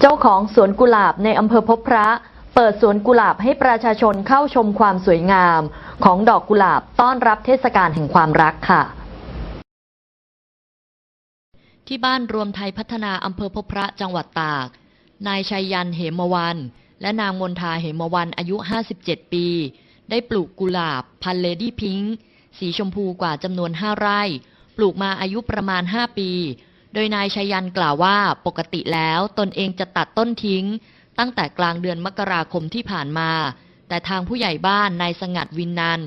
เจ้าของสวนกุหลาบในอำเภอพบพระ เปิดสวนกุหลาบให้ประชาชนเข้าชมความสวยงาม ของดอกกุหลาบต้อนรับเทศกาลแห่งความรักค่ะที่บ้านรวมไทยพัฒนาอำเภอพบพระจังหวัดตาก นายชัยยันเหมวัน และนางมนทาเหมวันอายุ 57 ปี ได้ปลูกกุหลาบพันเลดี้พิงค์ สีชมพูกว่าจำนวน5ไร่ ปลูกมาอายุประมาณ 5 ปี โดยนายชัยยันกล่าวว่าปกติแล้วตนเองจะตัดต้นทิ้ง ตั้งแต่กลางเดือนมกราคมที่ผ่านมา แต่ทางผู้ใหญ่บ้านนายสงัดวินนัน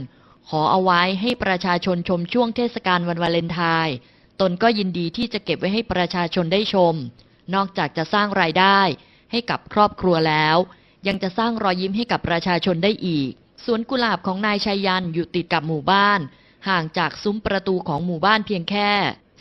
ขอเอาไว้ให้ประชาชนชมช่วงเทศกาลวันวาเลนไทน์ตนก็ยินดีที่จะเก็บไว้ให้ประชาชนได้ชม นอกจากจะสร้างรายได้ให้กับครอบครัวแล้ว ยังจะสร้างรอยยิ้มให้กับประชาชนได้อีก สวนกุหลาบของนายชัยยันอยู่ติดกับหมู่บ้าน ห่างจากซุ้มประตูของหมู่บ้านเพียงแค่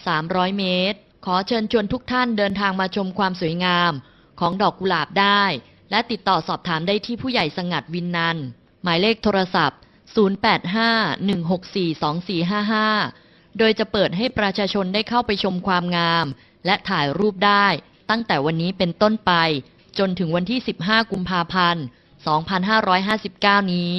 300 เมตร ขอเชิญชวนทุกท่านเดินทางมาชมความสวยงาม ของดอกกุหลาบได้ และติดต่อสอบถามได้ที่ผู้ใหญ่สงัดวินนัน หมายเลขโทรศัพท์ 0851642455 โดยจะเปิดให้ประชาชนได้เข้าไปชมความงาม และถ่ายรูปได้ ตั้งแต่วันนี้เป็นต้นไป จนถึงวันที่ 15 กุมภาพันธ์ 2559 นี้